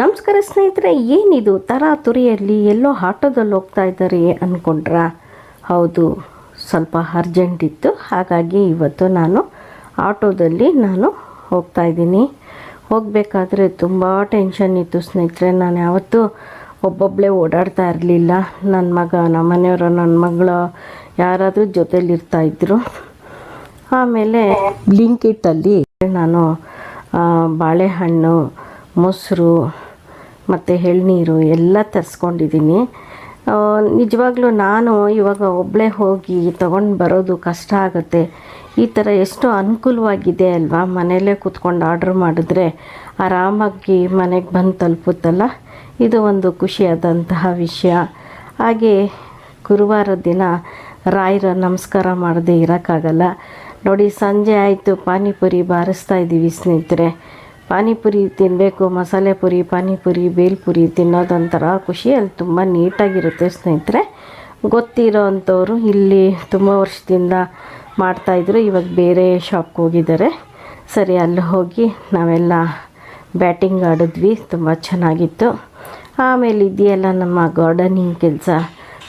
ನಮಸ್ಕಾರ ಸ್ನೇಹಿತರೆ, ಏನಿದು? ತರ ತುರಿಯಲ್ಲಿ ಎಲ್ಲೋ ಆಟೋದಲ್ಲಿ ಹೋಗ್ತಾ ಇದ್ದಾರೆ ಅಂದ್ಕೊಂಡ್ರ ಹೌದು, ಸ್ವಲ್ಪ ಅರ್ಜೆಂಟ್ ಇತ್ತು. ಹಾಗಾಗಿ ಇವತ್ತು ನಾನು ಆಟೋದಲ್ಲಿ ನಾನು ಹೋಗ್ತಾ ಇದ್ದೀನಿ. ಹೋಗಬೇಕಾದ್ರೆ ತುಂಬ ಟೆನ್ಷನ್ ಇತ್ತು ಸ್ನೇಹಿತರೆ. ನಾನು ಯಾವತ್ತೂ ಒಬ್ಬೊಬ್ಬಳೇ ಓಡಾಡ್ತಾ ಇರಲಿಲ್ಲ. ನನ್ನ ಮಗ, ನಮ್ಮ ಮನೆಯವರು ನನ್ನ ಮಗಳು ಯಾರಾದರೂ ಜೊತೇಲಿ ಇದ್ರು. ಆಮೇಲೆ ಬ್ಲಿಂಕಿಟ್ಟಲ್ಲಿ ನಾನು ಬಾಳೆಹಣ್ಣು, ಮೊಸರು ಮತ್ತು ಎಳ್ನೀರು ಎಲ್ಲ ತರಿಸ್ಕೊಂಡಿದ್ದೀನಿ. ನಿಜವಾಗ್ಲೂ ನಾನು ಇವಾಗ ಒಬ್ಬಳೇ ಹೋಗಿ ತೊಗೊಂಡು ಬರೋದು ಕಷ್ಟ ಆಗುತ್ತೆ. ಈ ಥರ ಎಷ್ಟು ಅನುಕೂಲವಾಗಿದೆ ಅಲ್ವಾ? ಮನೆಯಲ್ಲೇ ಕೂತ್ಕೊಂಡು ಆರ್ಡ್ರ್ ಮಾಡಿದ್ರೆ ಆರಾಮಾಗಿ ಮನೆಗೆ ಬಂದು ತಲುಪುತ್ತಲ್ಲ? ಇದು ಒಂದು ಖುಷಿಯಾದಂತಹ ವಿಷಯ. ಹಾಗೆ ಗುರುವಾರ ದಿನ ರಾಯರ ನಮಸ್ಕಾರ ಮಾಡದೆ ಇರೋಕ್ಕಾಗಲ್ಲ. ನೋಡಿ, ಸಂಜೆ ಆಯಿತು, ಪಾನಿಪುರಿ ಬಾರಿಸ್ತಾ ಇದ್ದೀವಿ ಸ್ನೇಹಿತರೆ. ಪಾನಿಪುರಿ ತಿನ್ನಬೇಕು ಮಸಾಲೆ ಪುರಿ, ಪಾನಿಪುರಿ ಬೇಲ್ಪುರಿ ತಿನ್ನೋದೊಂಥರ ಖುಷಿ. ಅಲ್ಲಿ ತುಂಬ ನೀಟಾಗಿರುತ್ತೆ ಸ್ನೇಹಿತರೆ. ಗೊತ್ತಿರೋ ಅಂಥವ್ರು ಇಲ್ಲಿ ತುಂಬ ವರ್ಷದಿಂದ ಮಾಡ್ತಾಯಿದ್ರು ಇವಾಗ ಬೇರೆ ಶಾಪ್ಗೆ ಹೋಗಿದ್ದಾರೆ. ಸರಿ, ಅಲ್ಲಿ ಹೋಗಿ ನಾವೆಲ್ಲ ಬ್ಯಾಟಿಂಗ್ ಆಡಿದ್ವಿ, ತುಂಬ ಚೆನ್ನಾಗಿತ್ತು. ಆಮೇಲೆ ಇದೆಯಲ್ಲ ನಮ್ಮ ಗಾರ್ಡನಿಂಗ್ ಕೆಲಸ.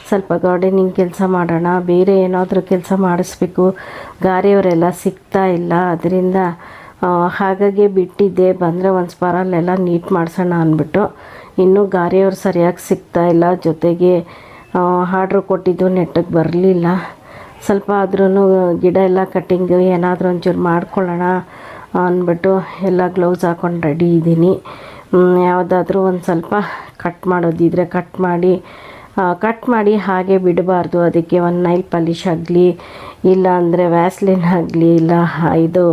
ಸ್ವಲ್ಪ ಗಾರ್ಡನಿಂಗ್ ಕೆಲಸ ಮಾಡೋಣ, ಬೇರೆ ಏನಾದರೂ ಕೆಲಸ ಮಾಡಿಸ್ಬೇಕು. ಗಾರೆಯವರೆಲ್ಲ ಸಿಗ್ತಾ ಇಲ್ಲ, ಅದರಿಂದ ಹಾಗಾಗಿ ಬಿಟ್ಟಿದ್ದೆ. ಬಂದರೆ ಒಂದು ಸ್ಪಾರಲ್ಲೆಲ್ಲ ನೀಟ್ ಮಾಡಿಸೋಣ ಅಂದ್ಬಿಟ್ಟು. ಇನ್ನೂ ಗಾರೆಯವ್ರು ಸರಿಯಾಗಿ ಸಿಗ್ತಾ ಇಲ್ಲ. ಜೊತೆಗೆ ಆರ್ಡ್ರ್ ಕೊಟ್ಟಿದ್ದು ನೆಟ್ಟಗೆ ಬರಲಿಲ್ಲ. ಸ್ವಲ್ಪ ಆದ್ರೂ ಗಿಡ ಎಲ್ಲ ಕಟ್ಟಿಂಗು ಏನಾದರೂ ಒಂಚೂರು ಮಾಡ್ಕೊಳ್ಳೋಣ ಅಂದ್ಬಿಟ್ಟು ಎಲ್ಲ ಗ್ಲೌಸ್ ಹಾಕೊಂಡು ರೆಡಿ ಇದ್ದೀನಿ. ಯಾವುದಾದ್ರೂ ಒಂದು ಸ್ವಲ್ಪ ಕಟ್ ಮಾಡೋದಿದ್ರೆ ಕಟ್ ಮಾಡಿ ಕಟ್ ಮಾಡಿ ಹಾಗೆ ಬಿಡಬಾರ್ದು. ಅದಕ್ಕೆ ಒಂದು ನೈಲ್ ಪಾಲಿಶ್ ಆಗಲಿ, ಇಲ್ಲ ಅಂದರೆ ವ್ಯಾಸ್ಲಿನ್ ಆಗಲಿ, ಇಲ್ಲ ಇದು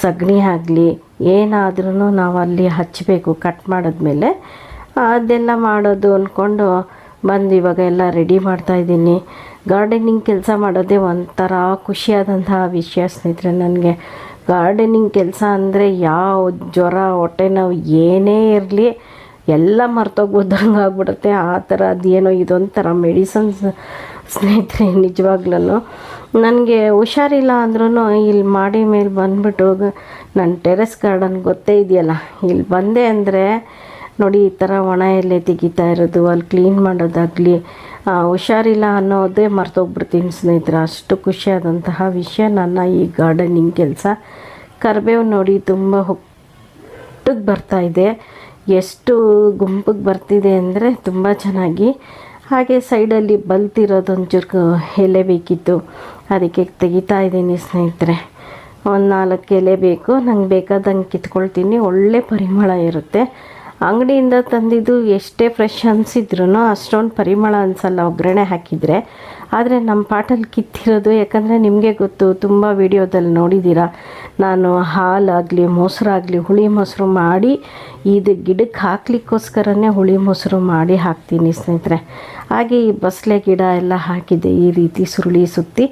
ಸಗಣಿ ಆಗಲಿ ಏನಾದ್ರೂ ನಾವು ಅಲ್ಲಿ ಹಚ್ಚಬೇಕು ಕಟ್ ಮಾಡಿದ್ಮೇಲೆ ಅದೆಲ್ಲ ಮಾಡೋದು ಅಂದ್ಕೊಂಡು ಬಂದು ಇವಾಗ ಎಲ್ಲ ರೆಡಿ ಮಾಡ್ತಾಯಿದ್ದೀನಿ ಗಾರ್ಡನಿಂಗ್ ಕೆಲಸ ಮಾಡೋದೇ ಒಂಥರ ಖುಷಿಯಾದಂತಹ ವಿಷಯ ಸ್ನೇಹಿತರೆ ನನಗೆ. ಗಾರ್ಡನಿಂಗ್ ಕೆಲಸ ಅಂದರೆ ಯಾವ ಜ್ವರ, ಹೊಟ್ಟೆ ನೋವು ಏನೇ ಇರಲಿ, ಎಲ್ಲ ಮರ್ತೋಗ್ಬೋದಂಗೆ ಆಗ್ಬಿಡುತ್ತೆ. ಆ ಥರ ಅದೇನೋ ಇದೊಂಥರ ಮೆಡಿಸನ್ಸ್ ಸ್ನೇಹಿತರೆ ನಿಜವಾಗ್ಲೂ ನನಗೆ ಹುಷಾರಿಲ್ಲ ಅಂದ್ರೂ ಇಲ್ಲಿ ಮಾಡಿ ಮೇಲೆ ಬಂದ್ಬಿಟ್ಟು ನನ್ನ ಟೆರೆಸ್ ಗಾರ್ಡನ್ ಗೊತ್ತೇ ಇದೆಯಲ್ಲ, ಇಲ್ಲಿ ಬಂದೆ ಅಂದರೆ ನೋಡಿ ಈ ಥರ ಒಣ ಎಲೆ ತೆಗಿತಾ ಇರೋದು, ಅಲ್ಲಿ ಕ್ಲೀನ್ ಮಾಡೋದಾಗಲಿ ಹುಷಾರಿಲ್ಲ ಅನ್ನೋದೇ ಮರ್ತೋಗ್ಬಿಡ್ತೀನಿ ಸ್ನೇಹಿತರೆ. ಅಷ್ಟು ಖುಷಿಯಾದಂತಹ ವಿಷಯ ನನ್ನ ಈ ಗಾರ್ಡನಿಂಗ್ ಕೆಲಸ. ಕರಿಬೇವು ನೋಡಿ ತುಂಬ ಹೊಟ್ಟಿಗೆ ಬರ್ತಾ ಇದೆ. ಎಷ್ಟು ಗುಂಪಿಗೆ ಬರ್ತಿದೆ ಅಂದರೆ ತುಂಬ ಚೆನ್ನಾಗಿ ಹಾಗೆ ಸೈಡಲ್ಲಿ ಬಲ್ತಿರೋದೊಂಚೂರು ಎಲೆ ಬೇಕಿತ್ತು. ಅದಕ್ಕೆ ತೆಗಿತಾ ಇದ್ದೀನಿ ಸ್ನೇಹಿತರೆ. ಒಂದು ನಾಲ್ಕು ಎಲೆ ಬೇಕು. ನಂಗೆ ಬೇಕಾದಂಗೆ ಕಿತ್ಕೊಳ್ತೀನಿ. ಒಳ್ಳೆ ಪರಿಮಳ ಇರುತ್ತೆ. ಅಂಗಡಿಯಿಂದ ತಂದಿದ್ದು ಎಷ್ಟೇ ಫ್ರೆಶ್ ಅನಿಸಿದ್ರು ಅಷ್ಟೊಂದು ಪರಿಮಳ ಅನಿಸಲ್ಲ, ಒಗ್ಗರಣೆ ಹಾಕಿದರೆ. ಆದರೆ ನಮ್ಮ ಪಾಟಲ್ಲಿ ಕಿತ್ತಿರೋದು, ಯಾಕಂದರೆ ನಿಮಗೆ ಗೊತ್ತು, ತುಂಬ ವಿಡಿಯೋದಲ್ಲಿ ನೋಡಿದ್ದೀರಾ ನಾನು ಹಾಲಾಗಲಿ, ಮೊಸರಾಗಲಿ, ಹುಳಿ ಮೊಸರು ಮಾಡಿ ಇದು ಗಿಡಕ್ಕೆ ಹಾಕ್ಲಿಕ್ಕೋಸ್ಕರನೇ ಹುಳಿ ಮೊಸರು ಮಾಡಿ ಹಾಕ್ತೀನಿ ಸ್ನೇಹಿತರೆ. ಹಾಗೆ ಈ ಬಸಳೆ ಗಿಡ ಎಲ್ಲ ಹಾಕಿದೆ, ಈ ರೀತಿ ಸುರುಳಿ ಸುತ್ತಿ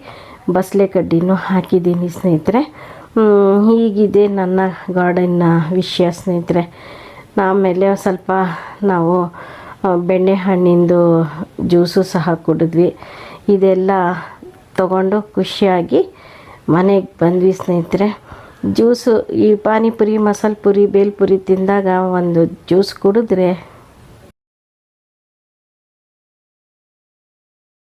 ಬಸಳೆ ಕಡ್ಡಿನೂ ಹಾಕಿದ್ದೀನಿ ಸ್ನೇಹಿತರೆ. ಹೀಗಿದೆ ನನ್ನ ಗಾರ್ಡನ್ನ ವಿಷಯ ಸ್ನೇಹಿತರೆ. ಆಮೇಲೆ ಸ್ವಲ್ಪ ನಾವು ಬೆಣ್ಣೆ ಹಣ್ಣಿಂದು ಜ್ಯೂಸು ಸಹ ಕುಡಿದ್ವಿ. ಇದೆಲ್ಲ ತಗೊಂಡು ಖುಷಿಯಾಗಿ ಮನೆಗೆ ಬಂದ್ವಿ ಸ್ನೇಹಿತರೆ. ಜ್ಯೂಸು, ಈ ಪಾನಿಪುರಿ ಮಸಾಲೆ ಪುರಿ ಬೇಲ್ಪುರಿ ತಿಂದಾಗ ಒಂದು ಜ್ಯೂಸ್ ಕುಡಿದ್ರೆ